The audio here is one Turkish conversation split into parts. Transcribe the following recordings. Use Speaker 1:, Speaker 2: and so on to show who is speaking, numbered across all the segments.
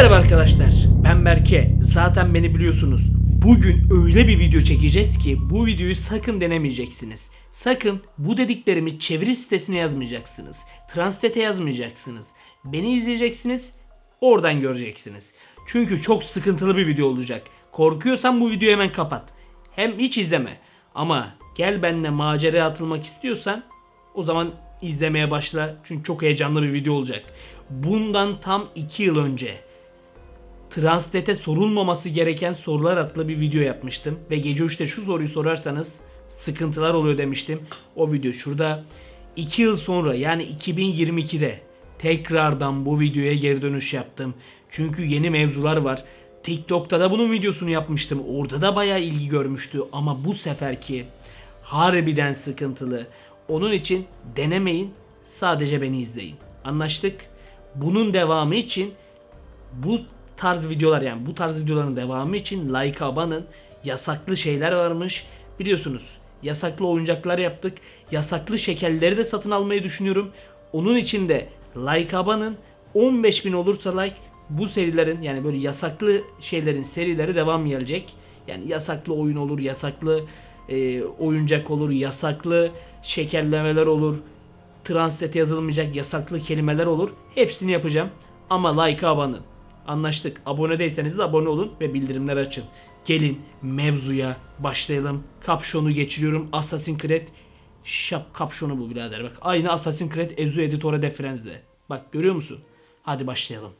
Speaker 1: Merhaba arkadaşlar. Ben Berke. Zaten beni biliyorsunuz. Bugün öyle bir video çekeceğiz ki bu videoyu sakın denemeyeceksiniz. Sakın bu dediklerimi çeviri sitesine yazmayacaksınız. Translate'e yazmayacaksınız. Beni izleyeceksiniz. Oradan göreceksiniz. Çünkü çok sıkıntılı bir video olacak. Korkuyorsan bu videoyu hemen kapat. Hem hiç izleme. Ama gel benimle maceraya atılmak istiyorsan o zaman izlemeye başla. Çünkü çok heyecanlı bir video olacak. Bundan tam 2 yıl önce Translate'e sorulmaması gereken sorular adlı bir video yapmıştım. Ve gece 3'te şu soruyu sorarsanız sıkıntılar oluyor demiştim. O video şurada. 2 yıl sonra yani 2022'de tekrardan bu videoya geri dönüş yaptım. Çünkü yeni mevzular var. TikTok'ta da bunun videosunu yapmıştım. Orada da bayağı ilgi görmüştü. Ama bu seferki harbiden sıkıntılı. Onun için denemeyin. Sadece beni izleyin. Anlaştık. Bunun devamı için bu tarz videolar yani bu tarz videoların devamı için like abanın. Yasaklı şeyler varmış. Biliyorsunuz yasaklı oyuncaklar yaptık. Yasaklı şekerleri de satın almayı düşünüyorum. Onun için de like abanın. 15.000 olursa like bu serilerin yani böyle yasaklı şeylerin serileri devam gelecek. Yani yasaklı oyun olur, yasaklı e, oyuncak olur, yasaklı şekerlemeler olur, translate yazılmayacak yasaklı kelimeler olur. Hepsini yapacağım. Ama like abanın. Anlaştık. Abone değilseniz de abone olun ve bildirimleri açın. Gelin mevzuya başlayalım. Kapşonu geçiriyorum. Assassin's Creed şap kapşonu bu birader bak. Aynı Assassin's Creed Ezu Editore de Frenz'de. Bak görüyor musun? Hadi başlayalım.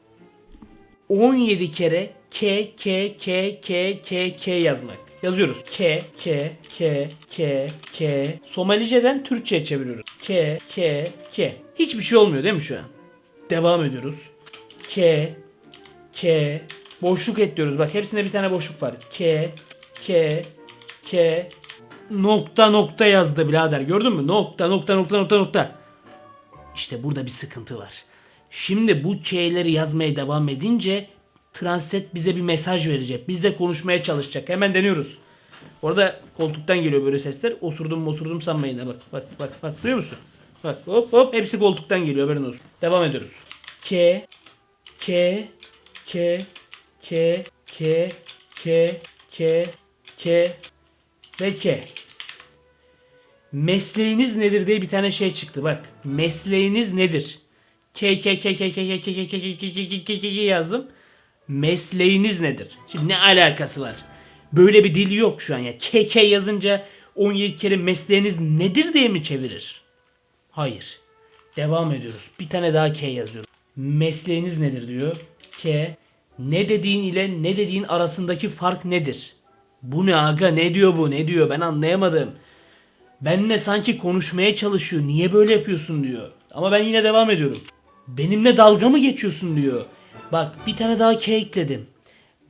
Speaker 1: 17 kere K K K K K K yazmak. Yazıyoruz. K K K K K Somalice'den Türkçe'ye çeviriyoruz. K K K. Hiçbir şey olmuyor değil mi şu an? Devam ediyoruz. K K boşluk ekliyoruz. Bak hepsinde bir tane boşluk var. K K K nokta nokta yazdı birader. Gördün mü? Nokta nokta nokta nokta nokta. İşte burada bir sıkıntı var. Şimdi bu şeyleri yazmaya devam edince Translate bize bir mesaj verecek. Bizle konuşmaya çalışacak. Hemen deniyoruz. Orada koltuktan geliyor böyle sesler. Osurdum osurdum sanmayın. Bak bak bak bak duyuyor musun? Bak hop hop hepsi koltuktan geliyor haberin olsun. Devam ediyoruz. K K K K K K K K ve K. Mesleğiniz nedir diye bir tane şey çıktı bak. Mesleğiniz nedir? K K K K K K K K K K K K K K yazdım. Mesleğiniz nedir? Şimdi ne alakası var? Böyle bir dil yok şu an ya. K K yazınca 17 kere mesleğiniz nedir diye mi çevirir? Hayır. Devam ediyoruz. Bir tane daha K yazıyorum. Mesleğiniz nedir diyor. K. Ne dediğin ile ne dediğin arasındaki fark nedir? Bu ne aga ne diyor bu ne diyor ben anlayamadım. Benle sanki konuşmaya çalışıyor. Niye böyle yapıyorsun diyor. Ama ben yine devam ediyorum. Benimle dalga mı geçiyorsun diyor. Bak bir tane daha K ekledim.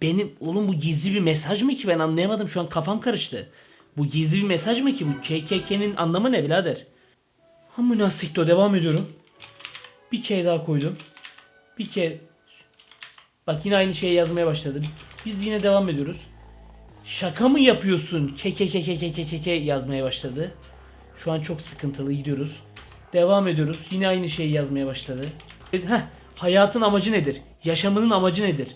Speaker 1: Benim oğlum bu gizli bir mesaj mı ki ben anlayamadım şu an kafam karıştı. Bu gizli bir mesaj mı ki bu KKK'nin anlamı ne birader? Hamına sikto devam ediyorum. Bir K daha koydum. Bir K Bak yine aynı şeyi yazmaya başladım. Biz yine devam ediyoruz. Şaka mı yapıyorsun? Ke ke ke ke ke ke ke ke yazmaya başladı. Şu an çok sıkıntılı gidiyoruz. Devam ediyoruz. Yine aynı şeyi yazmaya başladı. Heh, hayatın amacı nedir? Yaşamının amacı nedir?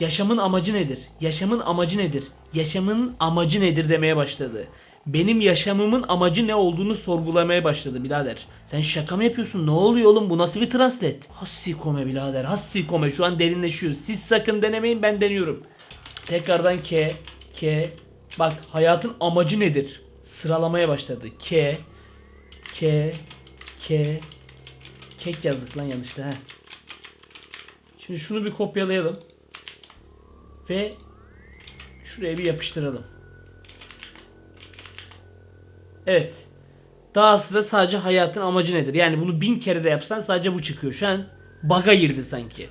Speaker 1: Yaşamın amacı nedir? Yaşamın amacı nedir? Yaşamın amacı nedir demeye başladı. Benim yaşamımın amacı ne olduğunu sorgulamaya başladı birader. Sen şaka mı yapıyorsun? Ne oluyor oğlum? Bu nasıl bir translate? Hassikome birader. Hassikome. Şu an derinleşiyor. Siz sakın denemeyin ben deniyorum. Tekrardan K. K. Bak hayatın amacı nedir? Sıralamaya başladı. K. K. K. Kek yazdık lan yanlışta. Heh. Şimdi şunu bir kopyalayalım. Ve şuraya bir yapıştıralım. Evet. Dahası da sadece hayatın amacı nedir? Yani bunu bin kere de yapsan sadece bu çıkıyor. Şu an baga girdi sanki.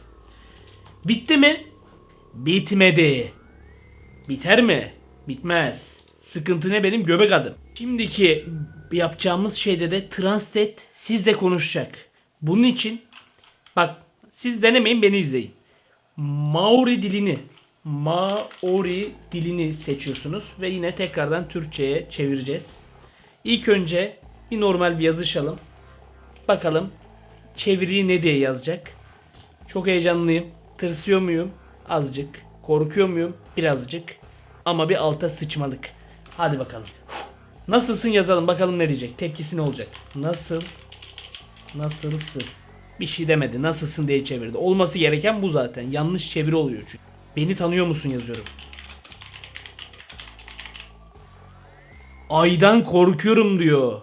Speaker 1: Bitti mi? Bitmedi. Biter mi? Bitmez. Sıkıntı ne benim göbek adım. Şimdiki yapacağımız şeyde de Translate sizle konuşacak. Bunun için bak siz denemeyin beni izleyin. Maori dilini Maori dilini seçiyorsunuz ve yine tekrardan Türkçe'ye çevireceğiz. İlk önce bir normal bir yazışalım. Bakalım çeviriyi ne diye yazacak. Çok heyecanlıyım. Tırsıyor muyum? Azıcık. Korkuyor muyum? Birazcık. Ama bir alta sıçmalık. Hadi bakalım. Nasılsın yazalım bakalım ne diyecek. Tepkisi ne olacak? Nasıl? Nasılsın? Bir şey demedi. Nasılsın diye çevirdi. Olması gereken bu zaten. Yanlış çeviri oluyor çünkü. Beni tanıyor musun yazıyorum. Aydan korkuyorum diyor.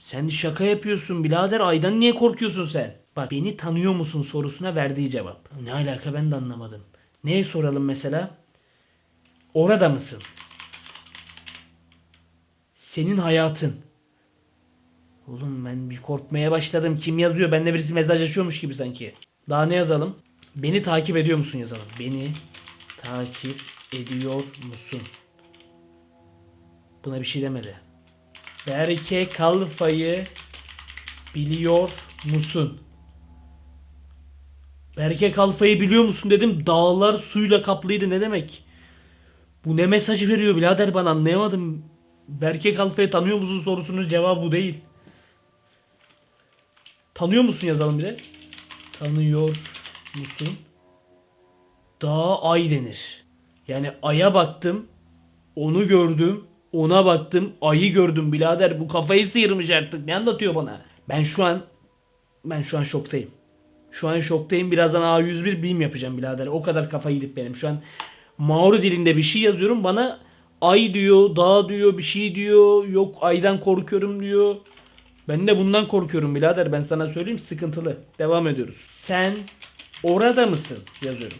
Speaker 1: Sen şaka yapıyorsun birader. Aydan niye korkuyorsun sen? Bak beni tanıyor musun sorusuna verdiği cevap. Ne alaka ben de anlamadım. Neye soralım mesela? Orada mısın? Senin hayatın. Oğlum ben bir korkmaya başladım. Kim yazıyor? Benimle birisi mesajlaşıyormuş gibi sanki. Daha ne yazalım? Beni takip ediyor musun yazalım. Beni takip ediyor musun? Buna bir şey demedi. Berke Kalfa'yı biliyor musun? Berke Kalfa'yı biliyor musun dedim. Dağlar suyla kaplıydı ne demek? Bu ne mesajı veriyor birader bana anlayamadım. Berke Kalfa'yı tanıyor musun sorusunun cevabı bu değil. Tanıyor musun yazalım bir de. Tanıyor musun? Dağa ay denir. Yani aya baktım. Onu gördüm. Ona baktım. Ayı gördüm birader. Bu kafayı sıyırmış artık. Ne anlatıyor bana? Ben şu an ben şu an şoktayım. Şu an şoktayım. Birazdan A101 bilim yapacağım birader. O kadar kafa gidip benim. Şu an Maori dilinde bir şey yazıyorum. Bana ay diyor, dağ diyor, bir şey diyor. Yok aydan korkuyorum diyor. Ben de bundan korkuyorum birader. Ben sana söyleyeyim sıkıntılı. Devam ediyoruz. Sen orada mısın? Yazıyorum.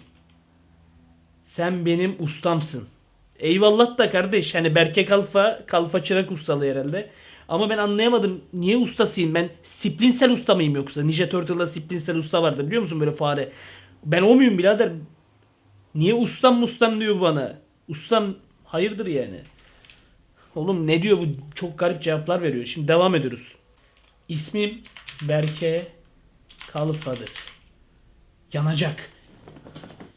Speaker 1: Sen benim ustamsın. Eyvallah da kardeş. Hani Berke Kalfa, Kalfa çırak ustalığı herhalde. Ama ben anlayamadım. Niye ustasıyım ben? Splinsel usta mıyım yoksa? Ninja Turtle'da Splinsel usta vardı biliyor musun böyle fare? Ben o muyum birader? Niye ustam mustam diyor bana? Ustam hayırdır yani? Oğlum ne diyor bu? Çok garip cevaplar veriyor. Şimdi devam ediyoruz. İsmim Berke Kalfa'dır. Yanacak.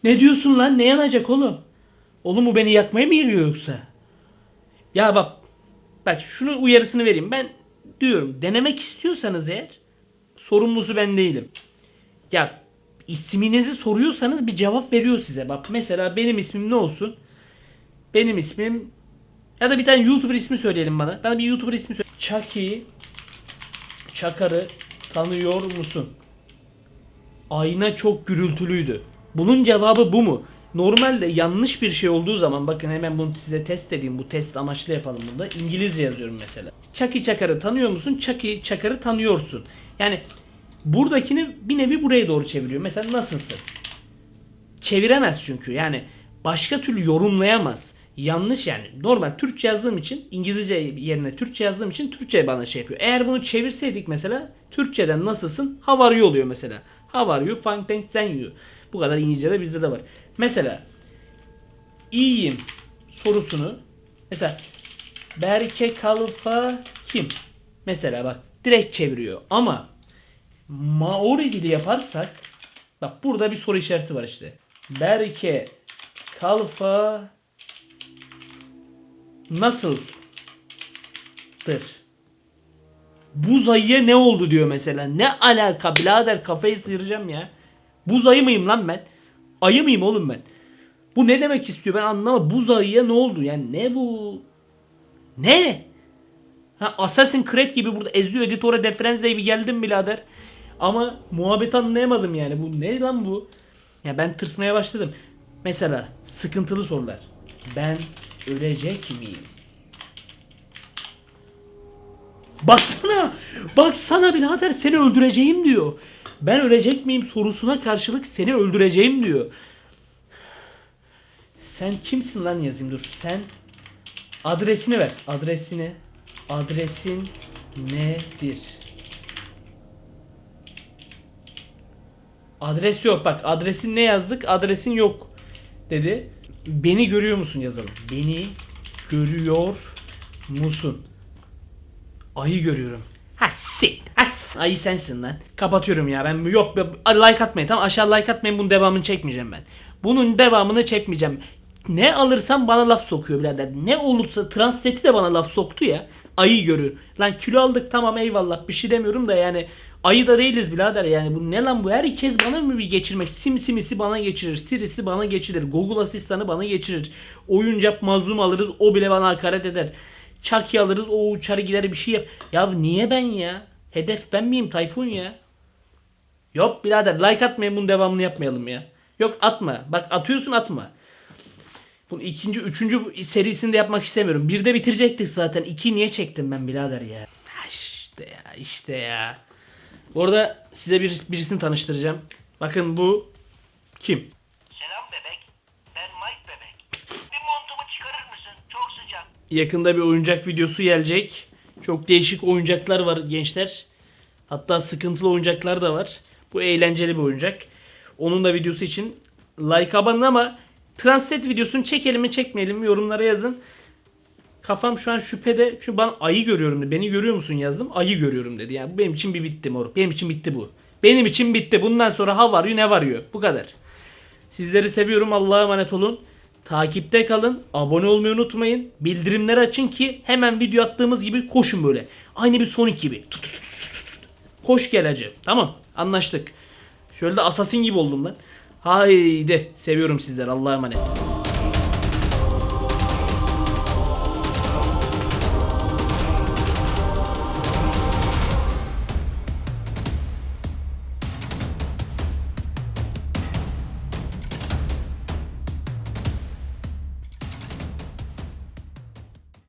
Speaker 1: Ne diyorsun lan? Ne yanacak oğlum? Oğlum bu beni yakmaya mı geliyor yoksa? Ya bak bak şunu uyarısını vereyim. Ben diyorum denemek istiyorsanız eğer sorumlusu ben değilim. Ya isminizi soruyorsanız bir cevap veriyor size. Bak mesela benim ismim ne olsun? Benim ismim ya da bir tane YouTuber ismi söyleyelim bana. Bana bir YouTuber ismi söyle. Chucky Çakar'ı tanıyor musun? Ayna çok gürültülüydü. Bunun cevabı bu mu? Normalde yanlış bir şey olduğu zaman bakın hemen bunu size test edeyim. Bu test amaçlı yapalım bunda. İngilizce yazıyorum mesela. Chucky Çakar'ı tanıyor musun? Chucky Çakar'ı tanıyorsun. Yani buradakini bir nevi buraya doğru çeviriyor. Mesela nasılsın? Çeviremez çünkü. Yani başka türlü yorumlayamaz. Yanlış yani. Normal Türkçe yazdığım için İngilizce yerine Türkçe yazdığım için Türkçe bana şey yapıyor. Eğer bunu çevirseydik mesela Türkçeden nasılsın? How are you oluyor mesela. How are you? Fine thanks thank you. Bu kadar İngilizce'de bizde de var. Mesela iyiyim sorusunu mesela Berke Kalfa kim? Mesela bak direkt çeviriyor ama Maori dili yaparsak bak burada bir soru işareti var işte. Berke Kalfa nasıldır? Buz ayıya ne oldu diyor mesela. Ne alaka birader kafayı sıyıracağım ya. Buz ayı mıyım lan ben? Ayı mıyım oğlum ben? Bu ne demek istiyor ben anlamadım. Buz ayıya ne oldu? Yani ne bu? Ne? Ha, Assassin's Creed gibi burada Ezio Editor'a Defrenze'ye bir geldim birader. Ama muhabbet anlayamadım yani. Bu ne lan bu? Ya ben tırsmaya başladım. Mesela sıkıntılı sorular. Ben ölecek miyim? Baksana. Baksana birader seni öldüreceğim diyor. Ben ölecek miyim sorusuna karşılık seni öldüreceğim diyor. Sen kimsin lan yazayım dur. Sen adresini ver. Adresini. Adresin nedir? Adres yok bak adresin ne yazdık adresin yok dedi. Beni görüyor musun yazalım. Beni görüyor musun? Ayı görüyorum. Ha sit. Ayı sensin lan. Kapatıyorum ya ben yok like atmayın tamam aşağı like atmayın bunun devamını çekmeyeceğim ben. Bunun devamını çekmeyeceğim. Ne alırsam bana laf sokuyor birader. Ne olursa translati de bana laf soktu ya. Ayı görür. Lan kilo aldık tamam eyvallah bir şey demiyorum da yani Ayı da değiliz birader yani bu ne lan bu herkes bana mı bir geçirmek simsimisi bana geçirir Siri'si bana geçirir Google asistanı bana geçirir Oyuncak mazlum alırız o bile bana hakaret eder Chucky alırız o uçar gider bir şey yap Ya niye ben ya Hedef ben miyim Tayfun ya Yok birader like atmayın bunun devamını yapmayalım ya Yok atma bak atıyorsun atma bu ikinci, üçüncü serisini de yapmak istemiyorum. Bir de bitirecektik zaten. İki niye çektim ben birader ya? İşte ya, işte ya. Bu arada size bir, birisini tanıştıracağım. Bakın bu kim?
Speaker 2: Selam bebek. Ben Mike bebek. Bir montumu çıkarır mısın? Çok sıcak.
Speaker 1: Yakında bir oyuncak videosu gelecek. Çok değişik oyuncaklar var gençler. Hatta sıkıntılı oyuncaklar da var. Bu eğlenceli bir oyuncak. Onun da videosu için like abone ama Translate videosunu çekelim mi çekmeyelim mi yorumlara yazın. Kafam şu an şüphede. Çünkü ben ayı görüyorum dedi. Beni görüyor musun yazdım. Ayı görüyorum dedi. Yani bu benim için bir bitti moruk. Benim için bitti bu. Benim için bitti. Bundan sonra ha varıyor ne varıyor. Bu kadar. Sizleri seviyorum. Allah'a emanet olun. Takipte kalın. Abone olmayı unutmayın. Bildirimleri açın ki hemen video attığımız gibi koşun böyle. Aynı bir Sonic gibi. Koş gel. Tamam. Anlaştık. Şöyle de assassin gibi oldum lan. Haydi. Seviyorum sizleri. Allah'a emanet.